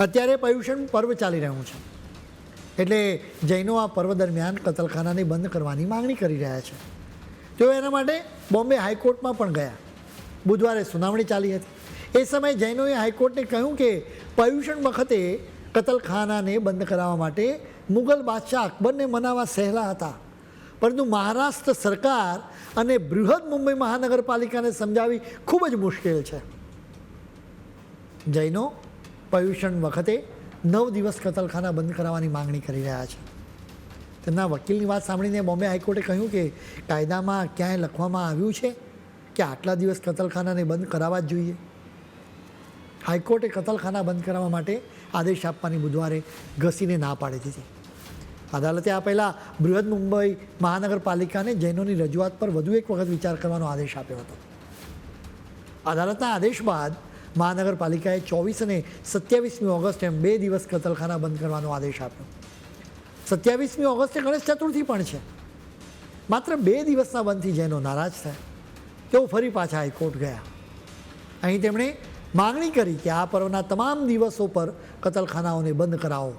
અત્યારે પર્યુષણ પર્વ ચાલી રહ્યું છે. એટલે જૈનો આ પર્વ દરમિયાન કતલખાનાને બંધ કરવાની માંગણી કરી રહ્યા છે. તેઓ એના માટે બોમ્બે હાઈકોર્ટમાં પણ ગયા. બુધવારે સુનાવણી ચાલી હતી. એ સમયે જૈનોએ હાઈકોર્ટને કહ્યું કે પર્યુષણ વખતે કતલખાનાને બંધ કરાવવા માટે મુગલ બાદશાહ અકબરને મનાવવા સહેલા હતા. પરંતુ મહારાષ્ટ્ર સરકાર અને બૃહદ મુંબઈ મહાનગરપાલિકાને સમજાવી ખૂબ જ મુશ્કેલ છે. જૈનો પર્યુષણ વખતે નવ દિવસ કતલખાના બંધ કરાવવાની માંગણી કરી રહ્યા છે. તેમના વકીલની વાત સાંભળીને બોમ્બે હાઈકોર્ટે કહ્યું કે કાયદામાં ક્યાંય લખવામાં આવ્યું છે કે આટલા દિવસ કતલખાનાને બંધ કરાવવા જ જોઈએ. હાઈકોર્ટે કતલખાના બંધ કરાવવા માટે આદેશ આપવાની બુધવારે ઘસીને ના પાડી દીધી. અદાલતે આ પહેલાં બૃહદ મુંબઈ મહાનગરપાલિકાને જૈનોની રજૂઆત પર વધુ એક વખત વિચાર કરવાનો આદેશ આપ્યો હતો. અદાલતના આદેશ બાદ મહાનગરપાલિકાએ ચોવીસ અને સત્યાવીસમી ઓગસ્ટ એમ બે દિવસ કતલખાના બંધ કરવાનો આદેશ આપ્યો. સત્યાવીસમી ઓગસ્ટે ગણેશ ચતુર્થી પણ છે. માત્ર બે દિવસના બંધથી જૈનો નારાજ થયા. તેઓ ફરી પાછા હાઈકોર્ટ ગયા. અહીં તેમણે માગણી કરી કે આ પર્વના તમામ દિવસો પર કતલખાનાઓને બંધ કરાવો.